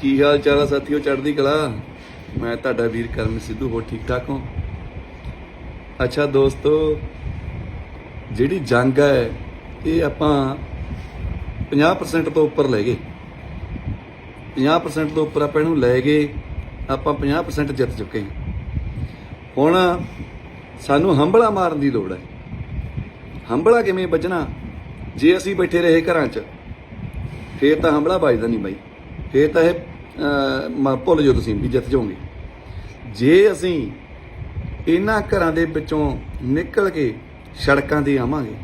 ਕੀ ਹਾਲ ਚਾਲ ਆ ਸਾਥੀਓ ਚੜ੍ਹਦੀ ਕਲਾ? ਮੈਂ ਤੁਹਾਡਾ ਵੀਰ ਕਰਮ ਸਿੱਧੂ ਹੋ ਠੀਕ ਠਾਕ ਹੋ? ਅੱਛਾ ਦੋਸਤੋ, ਜਿਹੜੀ ਜੰਗ ਹੈ, ਇਹ ਆਪਾਂ 50% ਤੋਂ ਉੱਪਰ ਲੈ ਗਏ। 50% ਤੋਂ ਉੱਪਰ ਆਪਾਂ ਇਹਨੂੰ ਲੈ ਗਏ, ਆਪਾਂ 50% ਜਿੱਤ ਚੁੱਕੇ ਹਾਂ। ਹੁਣ ਸਾਨੂੰ ਹੰਬਲਾ ਮਾਰਨ ਦੀ ਲੋੜ ਹੈ। ਹੰਬਲਾ ਕਿਵੇਂ ਵੱਜਣਾ? ਜੇ ਅਸੀਂ ਬੈਠੇ ਰਹੇ ਘਰਾਂ 'ਚ, ਫੇਰ ਤਾਂ ਹੰਬਲਾ ਵੱਜਦਾ ਨਹੀਂ ਬਾਈ। ਫੇਰ ਤਾਂ ਇਹ ਮ- ਭੁੱਲ ਜਾਓ ਤੁਸੀਂ ਵੀ ਜਿੱਤ ਜਾਓਗੇ। ਜੇ ਅਸੀਂ ਇਹਨਾਂ ਘਰਾਂ ਦੇ ਵਿੱਚੋਂ ਨਿਕਲ ਕੇ ਸੜਕਾਂ ਤੇ ਆਵਾਂਗੇ,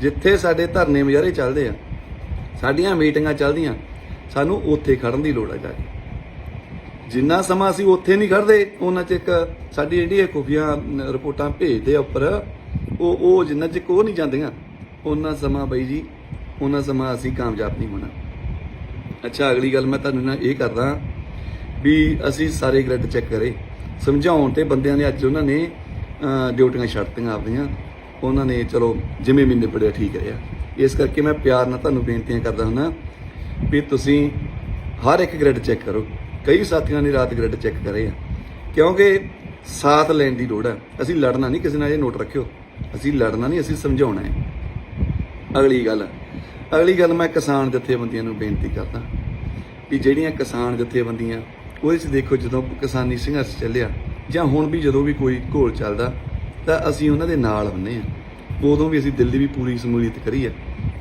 ਜਿੱਥੇ ਸਾਡੇ ਧਰਨੇ ਮੁਜ਼ਾਹਰੇ ਚੱਲਦੇ ਆ, ਸਾਡੀਆਂ ਮੀਟਿੰਗਾਂ ਚੱਲਦੀਆਂ, ਸਾਨੂੰ ਉੱਥੇ ਖੜਨ ਦੀ ਲੋੜ ਹੈ ਜਾ ਕੇ। ਜਿੰਨਾ ਸਮਾਂ ਅਸੀਂ ਉੱਥੇ ਨਹੀਂ ਖੜਦੇ, ਉਹਨਾਂ ਚ ਇੱਕ ਸਾਡੀ ਜਿਹੜੀ ਇਹ ਖੁਫੀਆ ਰਿਪੋਰਟਾਂ ਭੇਜਦੇ ਆ ਉੱਪਰ, ਉਹ ਉਹ ਜਿੰਨਾ ਚਿਰ ਉਹ ਨਹੀਂ ਜਾਂਦੀਆਂ, ਉਹਨਾਂ ਸਮਾਂ ਬਈ ਜੀ, ਉਹਨਾਂ ਸਮਾਂ ਅਸੀਂ ਕਾਮਯਾਬ ਨਹੀਂ ਹੋਣਾ। ਅੱਛਾ, ਅਗਲੀ ਗੱਲ ਮੈਂ ਤੁਹਾਨੂੰ ਨਾ ਇਹ ਕਰਦਾ ਵੀ ਅਸੀਂ ਸਾਰੇ ਗ੍ਰਿਡ ਚੈੱਕ ਕਰੇ। ਸਮਝਾਉਣ ਤੇ ਬੰਦਿਆਂ ਨੇ ਅੱਜ ਉਹਨਾਂ ਨੇ ਡਿਊਟੀਆਂ ਛੱਡਤੀਆਂ ਆਪਦੀਆਂ ਉਹਨਾਂ ਨੇ ਚਲੋ ਜਿਵੇਂ ਵੀ ਨਿਬੜਿਆ ਠੀਕ ਰਿਹਾ। ਇਸ ਕਰਕੇ ਮੈਂ ਪਿਆਰ ਨਾਲ ਤੁਹਾਨੂੰ ਬੇਨਤੀਆਂ ਕਰਦਾ ਹੁੰਦਾ ਵੀ ਤੁਸੀਂ ਹਰ ਇੱਕ ਗ੍ਰਿਡ ਚੈੱਕ ਕਰੋ। ਕਈ ਸਾਥੀਆਂ ਨੇ ਰਾਤ ਗ੍ਰਿਡ ਚੈੱਕ ਕਰੇ ਆ। ਕਿਉਂਕਿ ਸਾਥ ਲੈਣ ਦੀ ਲੋੜ ਹੈ ਅਸੀਂ ਲੜਨਾ ਨਹੀਂ, ਕਿਸੇ ਨਾਲ ਇਹ ਨੋਟ ਰੱਖਿਓ। ਅਸੀਂ ਲੜਨਾ ਨਹੀਂ, ਅਸੀਂ ਸਮਝਾਉਣਾ ਹੈ। ਅਗਲੀ ਗੱਲ ਅਗਲੀ ਗੱਲ ਮੈਂ ਕਿਸਾਨ ਜਥੇਬੰਦੀਆਂ ਨੂੰ ਬੇਨਤੀ ਕਰਦਾ ਵੀ ਜਿਹੜੀਆਂ ਕਿਸਾਨ ਜਥੇਬੰਦੀਆਂ, ਉਹਦੇ 'ਚ ਦੇਖੋ ਜਦੋਂ ਕਿਸਾਨੀ ਸੰਘਰਸ਼ ਚੱਲਿਆ, ਜਾਂ ਹੁਣ ਵੀ ਜਦੋਂ ਵੀ ਕੋਈ ਘੋਲ ਚੱਲਦਾ, ਤਾਂ ਅਸੀਂ ਉਹਨਾਂ ਦੇ ਨਾਲ ਹੁੰਨੇ ਆ ਉਦੋਂ ਵੀ ਅਸੀਂ ਦਿੱਲੀ ਵੀ ਪੂਰੀ ਸਮੂਲੀਅਤ ਕਰੀ ਹੈ,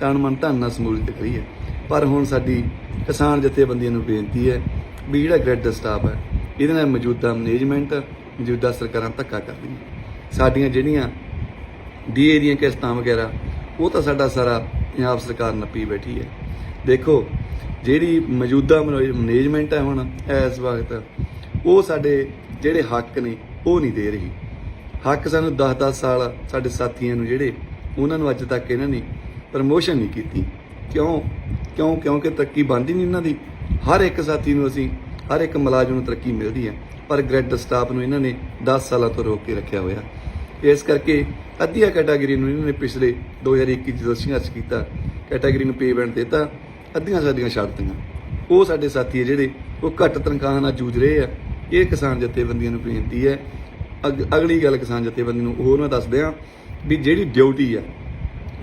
ਤਨ ਮਨ ਧਨ ਨਾਲ ਸਮੂਲੀਅਤ ਕਰੀ ਹੈ। ਪਰ ਹੁਣ ਸਾਡੀ ਕਿਸਾਨ ਜਥੇਬੰਦੀਆਂ ਨੂੰ ਬੇਨਤੀ ਹੈ ਵੀ ਜਿਹੜਾ ਗ੍ਰਿਡ ਸਟਾਫ ਹੈ, ਇਹਦੇ ਨਾਲ ਮੌਜੂਦਾ ਮੈਨੇਜਮੈਂਟ ਮੌਜੂਦਾ ਸਰਕਾਰਾਂ ਧੱਕਾ ਕਰਦੀਆਂ ਸਾਡੀਆਂ ਜਿਹੜੀਆਂ ਡੀਏ ਦੀਆਂ ਕਿਸ਼ਤਾਂ ਵਗੈਰਾ, ਉਹ ਤਾਂ ਸਾਡਾ ਸਾਰਾ ਪੰਜਾਬ ਸਰਕਾਰ ਨੱਪੀ ਬੈਠੀ ਹੈ। ਦੇਖੋ, ਜਿਹੜੀ ਮੌਜੂਦਾ ਮੈਨੇਜਮੈਂਟ ਹੈ ਹੁਣ ਇਸ ਵਕਤ, ਉਹ ਸਾਡੇ ਜਿਹੜੇ ਹੱਕ ਨੇ, ਉਹ ਨਹੀਂ ਦੇ ਰਹੀ। ਹੱਕ ਸਾਨੂੰ 10-10 ਸਾਲ ਸਾਡੇ ਸਾਥੀਆਂ ਨੂੰ ਜਿਹੜੇ, ਉਹਨਾਂ ਨੂੰ ਅੱਜ ਤੱਕ ਇਹਨਾਂ ਨੇ ਪ੍ਰਮੋਸ਼ਨ ਨਹੀਂ ਕੀਤੀ। ਕਿਉਂ? ਕਿਉਂ? ਕਿਉਂਕਿ ਤਰੱਕੀ ਬਣਦੀ ਨਹੀਂ ਇਹਨਾਂ ਦੀ। ਹਰ ਇੱਕ ਸਾਥੀ ਨੂੰ ਅਸੀਂ, ਹਰ ਇੱਕ ਮੁਲਾਜ਼ਮ ਨੂੰ ਤਰੱਕੀ ਮਿਲਦੀ ਹੈ। ਪਰ ਗ੍ਰੈਡ ਸਟਾਫ ਨੂੰ ਇਹਨਾਂ ਨੇ 10 ਸਾਲਾਂ ਤੋਂ ਰੋਕ ਕੇ ਰੱਖਿਆ ਹੋਇਆ। ਇਸ ਕਰਕੇ ਅੱਧੀਆਂ ਕੈਟਾਗਰੀ ਨੂੰ ਇਹਨਾਂ ਨੇ ਪਿਛਲੇ 2021 'ਚ ਸੰਘਰਸ਼ ਕੀਤਾ ਕੈਟਾਗਰੀ ਨੂੰ ਪੇਮੈਂਟ ਦਿੱਤਾ, ਅੱਧੀਆਂ ਸਾਡੀਆਂ ਛੱਡਤੀਆਂ ਉਹ ਸਾਡੇ ਸਾਥੀ ਹੈ ਜਿਹੜੇ, ਉਹ ਘੱਟ ਤਨਖਾਹਾਂ ਨਾਲ ਜੂਝ ਰਹੇ ਆ। ਇਹ ਕਿਸਾਨ ਜਥੇਬੰਦੀਆਂ ਨੂੰ ਬੇਨਤੀ ਹੈ। ਅਗ- ਅਗਲੀ ਗੱਲ ਕਿਸਾਨ ਜਥੇਬੰਦੀ ਨੂੰ ਹੋਰ ਮੈਂ ਦੱਸ ਦਿਆਂ ਵੀ ਜਿਹੜੀ ਡਿਊਟੀ ਆ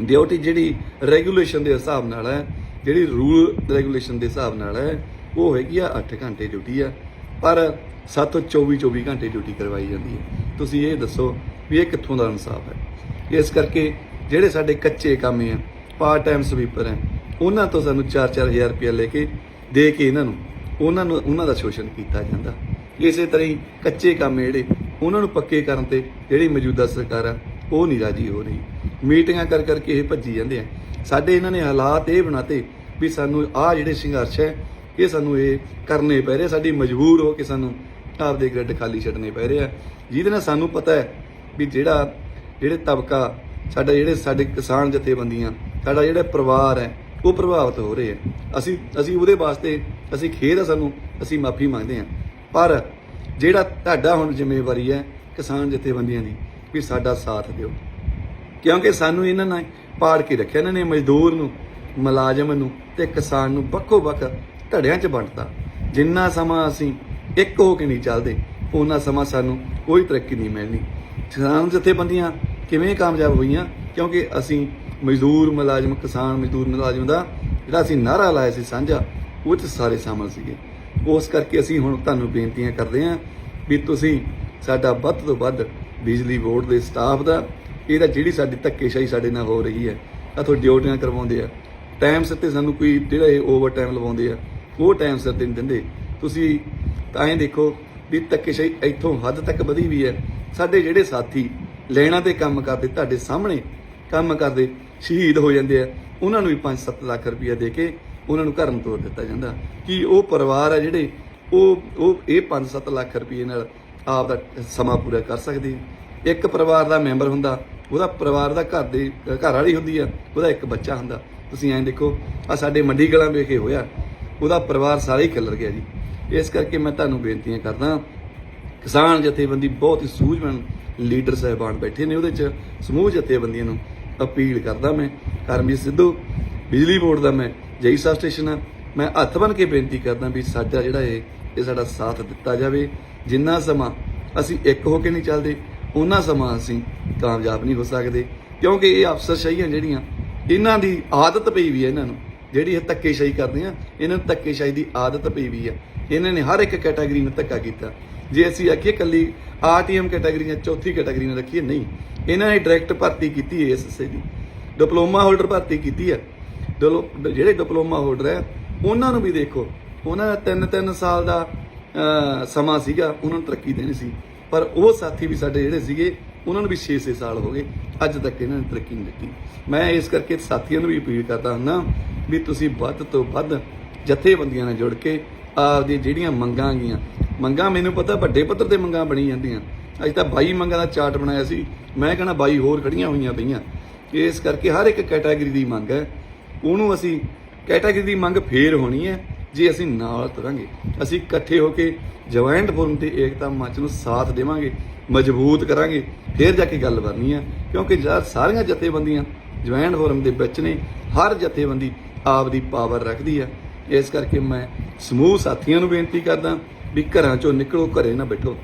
ਡਿਊਟੀ ਜਿਹੜੀ ਰੈਗੂਲੇਸ਼ਨ ਦੇ ਹਿਸਾਬ ਨਾਲ ਹੈ, ਜਿਹੜੀ ਰੂਲ ਰੈਗੂਲੇਸ਼ਨ ਦੇ ਹਿਸਾਬ ਨਾਲ ਹੈ, ਉਹ ਹੈਗੀ ਆ 8 ਘੰਟੇ ਡਿਊਟੀ ਆ। ਪਰ 7 ਤੋਂ 24 24 ਘੰਟੇ ਡਿਊਟੀ ਕਰਵਾਈ ਜਾਂਦੀ ਹੈ। ਤੁਸੀਂ ਇਹ ਦੱਸੋ ਵੀ ਇਹ ਕਿੱਥੋਂ ਦਾ ਇਨਸਾਫ ਹੈ? ਇਸ ਕਰਕੇ ਜਿਹੜੇ ਸਾਡੇ ਕੱਚੇ ਕੰਮ ਆ ਪਾਰਟ ਟਾਈਮ ਸਵੀਪਰ ਹੈ, ਉਹਨਾਂ ਤੋਂ ਸਾਨੂੰ 4-4000 ਰੁਪਏ ਲੈ ਕੇ ਦੇ ਕੇ ਇਹਨਾਂ ਨੂੰ, ਉਹਨਾਂ ਨੂੰ, ਉਹਨਾਂ ਦਾ ਸ਼ੋਸ਼ਣ ਕੀਤਾ ਜਾਂਦਾ। ਇਸੇ ਤਰ੍ਹਾਂ ਹੀ ਕੱਚੇ ਕੰਮ ਜਿਹੜੇ, ਉਹਨਾਂ ਨੂੰ ਪੱਕੇ ਕਰਨ ਤੇ ਜਿਹੜੀ ਮੌਜੂਦਾ ਸਰਕਾਰ ਆ, ਉਹ ਨਹੀਂ ਰਾਜੀ ਹੋ ਰਹੀ। ਮੀਟਿੰਗਾਂ ਕਰ ਕਰਕੇ ਇਹ ਭੱਜੀ ਜਾਂਦੇ ਆ। ਸਾਡੇ ਇਹਨਾਂ ਨੇ ਹਾਲਾਤ ਇਹ ਬਣਾਤੇ ਵੀ ਸਾਨੂੰ ਆਹ ਜਿਹੜੇ ਸੰਘਰਸ਼ ਹੈ, ਇਹ ਸਾਨੂੰ ਇਹ ਕਰਨੇ ਪੈ ਰਹੇ, ਸਾਡੀ ਮਜਬੂਰ ਹੋ ਕੇ ਸਾਨੂੰ ਆਪਦੇ ਗ੍ਰਿਡ ਖਾਲੀ ਛੱਡਣੇ ਪੈ ਰਹੇ ਆ। ਜਿਹਦੇ ਨਾਲ ਸਾਨੂੰ ਪਤਾ ਹੈ ਵੀ ਜਿਹੜਾ, ਜਿਹੜੇ ਤਬਕਾ ਸਾਡਾ ਜਿਹੜੇ ਸਾਡੇ ਕਿਸਾਨ ਜਥੇਬੰਦੀਆਂ, ਸਾਡਾ ਜਿਹੜਾ ਪਰਿਵਾਰ ਹੈ, ਉਹ ਪ੍ਰਭਾਵਿਤ ਹੋ ਰਹੇ ਹੈ ਅਸੀਂ ਅਸੀਂ ਉਹਦੇ ਵਾਸਤੇ, ਅਸੀਂ ਖੇਦ ਸਾਨੂੰ, ਅਸੀਂ ਮਾਫੀ ਮੰਗਦੇ ਹਾਂ। ਪਰ ਜਿਹੜਾ ਤੁਹਾਡਾ ਹੁਣ ਜ਼ਿੰਮੇਵਾਰੀ ਹੈ ਕਿਸਾਨ ਜਥੇਬੰਦੀਆਂ ਦੀ, ਵੀ ਸਾਡਾ ਸਾਥ ਦਿਓ। ਕਿਉਂਕਿ ਸਾਨੂੰ ਇਹਨਾਂ ਨੇ ਪਾੜ ਕੇ ਰੱਖਿਆ ਇਹਨਾਂ ਨੇ ਮਜ਼ਦੂਰ ਨੂੰ, ਮੁਲਾਜ਼ਮ ਨੂੰ ਤੇ ਕਿਸਾਨ ਨੂੰ ਵੱਖੋ ਵੱਖ ਧੜਿਆਂ 'ਚ ਵੰਡਤਾ। ਜਿੰਨਾ ਸਮਾਂ ਅਸੀਂ ਇੱਕ ਹੋ ਕੇ ਨਹੀਂ ਚੱਲਦੇ, ਉਹਨਾਂ ਸਮਾਂ ਸਾਨੂੰ ਕੋਈ ਤਰੱਕੀ ਨਹੀਂ ਮਿਲਣੀ। ਕਿਸਾਨ ਜਥੇਬੰਦੀਆਂ ਕਿਵੇਂ ਕਾਮਯਾਬ ਹੋਈਆਂ? ਕਿਉਂਕਿ ਅਸੀਂ ਮਜ਼ਦੂਰ ਮੁਲਾਜ਼ਮ, ਕਿਸਾਨ ਮਜ਼ਦੂਰ ਮੁਲਾਜ਼ਮ ਦਾ ਜਿਹੜਾ ਅਸੀਂ ਨਾਰਾ ਲਾਇਆ ਸੀ ਸਾਂਝਾ, ਉਹ 'ਚ ਸਾਰੇ ਸ਼ਾਮਲ ਸੀਗੇ। ਉਸ ਕਰਕੇ ਅਸੀਂ ਹੁਣ ਤੁਹਾਨੂੰ ਬੇਨਤੀਆਂ ਕਰਦੇ ਹਾਂ ਵੀ ਤੁਸੀਂ ਸਾਡਾ ਵੱਧ ਤੋਂ ਵੱਧ ਬਿਜਲੀ ਬੋਰਡ ਦੇ ਸਟਾਫ ਦਾ, ਇਹਦਾ ਜਿਹੜੀ ਸਾਡੀ ਧੱਕੇਸ਼ਾਹੀ ਸਾਡੇ ਨਾਲ ਹੋ ਰਹੀ ਹੈ ਅਥੋ ਡਿਊਟੀਆਂ ਕਰਵਾਉਂਦੇ ਆ। ਟਾਈਮ ਸਿਰ ਤੇ ਸਾਨੂੰ ਕੋਈ ਜਿਹੜਾ ਇਹ ਓਵਰ ਟਾਈਮ ਲਵਾਉਂਦੇ ਆ, ਉਹ ਟਾਈਮ ਸਿਰ ਤੇ ਨਹੀਂ ਦਿੰਦੇ। ਤੁਸੀਂ ਤਾਂ ਇਹ ਦੇਖੋ ਵੀ ਧੱਕੇਸ਼ਾਹੀ ਇੱਥੋਂ ਹੱਦ ਤੱਕ ਵਧੀ ਵੀ ਹੈ। ਸਾਡੇ ਜਿਹੜੇ ਸਾਥੀ ਲੈਣਾ ਤੇ ਕੰਮ ਕਰਦੇ, ਤੁਹਾਡੇ ਸਾਹਮਣੇ ਕੰਮ ਕਰਦੇ, ਸ਼ਹੀਦ ਹੋ ਜਾਂਦੇ ਆ। ਉਹਨਾਂ ਨੂੰ ਵੀ 5-7 ਲੱਖ ਰੁਪਇਆ ਦੇ ਕੇ ਉਹਨਾਂ ਨੂੰ ਘਰ ਨੂੰ ਤੋਰ ਦਿੱਤਾ ਜਾਂਦਾ। ਕਿ ਉਹ ਪਰਿਵਾਰ ਆ ਜਿਹੜੇ ਉਹ ਉਹ ਇਹ 5-7 ਲੱਖ ਰੁਪਏ ਨਾਲ ਆਪ ਦਾ ਸਮਾਂ ਪੂਰਾ ਕਰ ਸਕਦੇ ਇੱਕ ਪਰਿਵਾਰ ਦਾ ਮੈਂਬਰ ਹੁੰਦਾ, ਉਹਦਾ ਪਰਿਵਾਰ ਦਾ ਘਰ ਦੇ, ਘਰ ਵਾਲੀ ਹੁੰਦੀ ਆ, ਉਹਦਾ ਇੱਕ ਬੱਚਾ ਹੁੰਦਾ। ਤੁਸੀਂ ਐਂ ਦੇਖੋ ਆ ਸਾਡੇ ਮੰਡੀ ਗਲਾਂ ਵੇਖੇ ਹੋਇਆ, ਉਹਦਾ ਪਰਿਵਾਰ ਸਾਰਾ ਹੀ ਖਿਲਰ ਗਿਆ ਜੀ। ਇਸ ਕਰਕੇ ਮੈਂ ਤੁਹਾਨੂੰ ਬੇਨਤੀਆਂ ਕਰਦਾ ਕਿਸਾਨ ਜਥੇਬੰਦੀ ਬਹੁਤ ਹੀ ਸੂਝਵਾਨ ਲੀਡਰ ਸਾਹਿਬਾਨ ਬੈਠੇ ਨੇ ਉਹਦੇ ਚ। ਸਮੂਹ ਜਥੇਬੰਦੀਆਂ ਨੂੰ ਅਪੀਲ ਕਰਦਾ ਮੈਂ। ਕਰਮਜੀਤ ਸਿੱਧੂ, ਬਿਜਲੀ ਬੋਰਡ ਦਾ ਮੈਂ ਜਈ ਸਬ ਸਟੇਸ਼ਨ ਆ। ਮੈਂ ਹੱਥ ਬਨ ਕੇ ਬੇਨਤੀ ਕਰਦਾ ਵੀ ਸਾਡਾ ਜਿਹੜਾ ਇਹ ਇਹ ਸਾਡਾ ਸਾਥ ਦਿੱਤਾ ਜਾਵੇ। ਜਿੰਨਾ ਸਮਾਂ ਅਸੀਂ ਇੱਕ ਹੋ ਕੇ ਨਹੀਂ ਚੱਲਦੇ ਉਹਨਾਂ ਸਮਾਂ ਅਸੀਂ ਕਾਮਯਾਬ ਨਹੀਂ ਹੋ ਸਕਦੇ। ਕਿਉਂਕਿ ਇਹ ਅਫਸਰਸ਼ਾਹੀਆਂ ਜਿਹੜੀਆਂ, ਇਹਨਾਂ ਦੀ ਆਦਤ ਪਈ ਵੀ ਹੈ ਇਹਨਾਂ ਨੂੰ। ਜਿਹੜੀ ਇਹ ਧੱਕੇਸ਼ਾਹੀ ਕਰਦੇ ਆ, ਇਹਨਾਂ ਨੂੰ ਧੱਕੇਸ਼ਾਹੀ ਦੀ ਆਦਤ ਪਈ ਵੀ ਆ। ਇਹਨਾਂ ਨੇ ਹਰ ਇੱਕ ਕੈਟਾਗਰੀ ਨੂੰ ਧੱਕਾ ਕੀਤਾ। ਜੇ ਅਸੀਂ ਆਖੀਏ ਕੱਲੀ ਆਰਟੀਐਮ ਕੈਟਾਗਰੀ ਜਾਂ ਚੌਥੀ ਕੈਟਾਗਰੀ ਨੂੰ ਰੱਖੀਏ, ਨਹੀਂ। ਇਹਨਾਂ ਨੇ ਡਾਇਰੈਕਟ ਭਰਤੀ ਕੀਤੀ ਹੈ ਐਸਐਸਏ ਦੀ। ਡਿਪਲੋਮਾ ਹੋਲਡਰ ਭਰਤੀ ਕੀਤੀ ਹੈ। ਡਿਲੋ- ਜਿਹੜੇ ਡਿਪਲੋਮਾ ਹੋਲਡਰ ਹੈ, ਉਹਨਾਂ ਨੂੰ ਵੀ ਦੇਖੋ। ਉਹਨਾਂ ਦਾ 3-3 ਸਾਲ ਦਾ ਸਮਾਂ ਸੀਗਾ, ਉਹਨਾਂ ਨੂੰ ਤਰੱਕੀ ਦੇਣੀ ਸੀ। ਪਰ ਉਹ ਸਾਥੀ ਵੀ ਸਾਡੇ ਜਿਹੜੇ ਸੀਗੇ, ਉਹਨਾਂ ਨੂੰ ਵੀ 6-6 ਸਾਲ ਹੋ ਗਏ। ਅੱਜ ਤੱਕ ਇਹਨਾਂ ਨੇ ਤਰੱਕੀ ਨਹੀਂ ਦਿੱਤੀ। ਮੈਂ ਇਸ ਕਰਕੇ ਸਾਥੀਆਂ ਨੂੰ ਵੀ ਅਪੀਲ ਕਰਦਾ ਹਾਂ ਵੀ ਤੁਸੀਂ ਵੱਧ ਤੋਂ ਵੱਧ ਜਥੇਬੰਦੀਆਂ ਨਾਲ ਜੁੜ ਕੇ ਆਪਦੀ ਜਿਹੜੀਆਂ ਮੰਗਾਂ ਗੀਆਂ ਮੰਗਾਂ ਮੈਨੂੰ ਪਤਾ ਵੱਡੇ ਪੱਧਰ ਤੇ ਮੰਗਾਂ ਬਣੀ ਜਾਂਦੀਆਂ। ਅੱਜ ਤਾਂ 22 ਮੰਗਾਂ ਦਾ ਚਾਰਟ ਬਣਾਇਆ ਸੀ। ਮੈਂ ਕਹਿੰਦਾ 22 ਹੋਰ ਖੜੀਆਂ ਹੋਈਆਂ ਪਈਆਂ। ਇਸ ਕਰਕੇ ਹਰ ਇੱਕ ਕੈਟਾਗਰੀ ਦੀ ਮੰਗ ਹੈ। ਉਹਨੂੰ ਅਸੀਂ ਕੈਟਾਗਰੀ ਦੀ ਮੰਗ ਫੇਰ ਹੋਣੀ ਹੈ, ਜੇ ਅਸੀਂ ਨਾਲ ਤੁਰਾਂਗੇ। ਅਸੀਂ ਇਕੱਠੇ ਹੋ ਕੇ ਜੁਆਇੰਟ ਫੋਰਮ ਤੇ ਏਕਤਾ ਮੰਚ ਨੂੰ ਸਾਥ ਦੇਵਾਂਗੇ, ਮਜ਼ਬੂਤ ਕਰਾਂਗੇ। ਫੇਰ ਜਾ ਕੇ ਗੱਲ ਬਣਨੀ ਹੈ, ਕਿਉਂਕਿ ਜਦ ਸਾਰੀਆਂ ਜਥੇਬੰਦੀਆਂ ਜੁਆਇੰਟ ਫੋਰਮ ਦੇ ਵਿੱਚ ਨੇ। ਹਰ ਜਥੇਬੰਦੀ ਆਪ ਦੀ ਪਾਵਰ ਰੱਖਦੀ ਹੈ। ਇਸ ਕਰਕੇ ਮੈਂ ਸਮੂਹ ਸਾਥੀਆਂ ਨੂੰ ਬੇਨਤੀ ਕਰਦਾ ਵੀ ਘਰਾਂ ਚੋਂ ਨਿਕਲੋ, ਘਰੇ ਨਾ ਬੈਠੋ।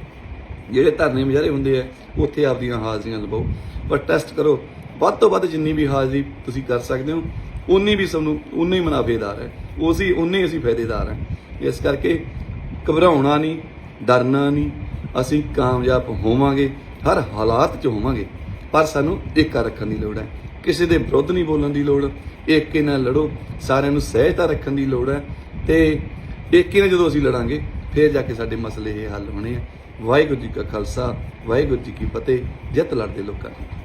ਜਿਹੜੇ ਧਰਨੇ ਮੁਜ਼ਾਹਰੇ ਹੁੰਦੇ ਆ, ਉੱਥੇ ਆਪਦੀਆਂ ਹਾਜ਼ਰੀਆਂ ਲਵਾਓ ਪਰ ਟੈਸਟ ਕਰੋ, ਵੱਧ ਤੋਂ ਵੱਧ ਜਿੰਨੀ ਵੀ ਹਾਜ਼ਰੀ ਤੁਸੀਂ ਕਰ ਸਕਦੇ ਹੋ ਉਨੀ ਵੀ ਸਾਨੂੰ ਉਨੇ ਹੀ ਮੁਨਾਫੇਦਾਰ ਹੈ। ਉਸੇ ਉਨੇ ਹੀ ਅਸੀਂ ਫਾਇਦੇਦਾਰ ਹਾਂ। ਇਸ ਕਰਕੇ ਘਬਰਾਉਣਾ ਨਹੀਂ, ਡਰਨਾ ਨਹੀਂ, ਅਸੀਂ ਕਾਮਯਾਬ ਹੋਵਾਂਗੇ, ਹਰ ਹਾਲਾਤ 'ਚ ਹੋਵਾਂਗੇ। ਪਰ ਸਾਨੂੰ ਏਕਾ ਰੱਖਣ ਦੀ ਲੋੜ ਹੈ। ਕਿਸੇ ਦੇ ਵਿਰੁੱਧ ਨਹੀਂ ਬੋਲਣ ਦੀ ਲੋੜ, ਏਕੇ ਨਾਲ ਲੜੋ, ਸਾਰਿਆਂ ਨੂੰ ਸਹਿਜਤਾ ਰੱਖਣ ਦੀ ਲੋੜ ਹੈ। ਤੇ ਏਕੇ ਨਾਲ ਜਦੋਂ ਅਸੀਂ ਲੜਾਂਗੇ, ਫਿਰ ਜਾ ਕੇ ਸਾਡੇ ਮਸਲੇ ਇਹ ਹੱਲ ਹੋਣੇ ਆ। ਵਾਹਿਗੁਰੂ ਜੀ ਕਾ ਖਾਲਸਾ, ਵਾਹਿਗੁਰੂ ਜੀ ਕੀ ਫਤਿਹ, ਜਿੱਤ ਲੜਦੇ ਲੋਕਾਂ ਦੀ।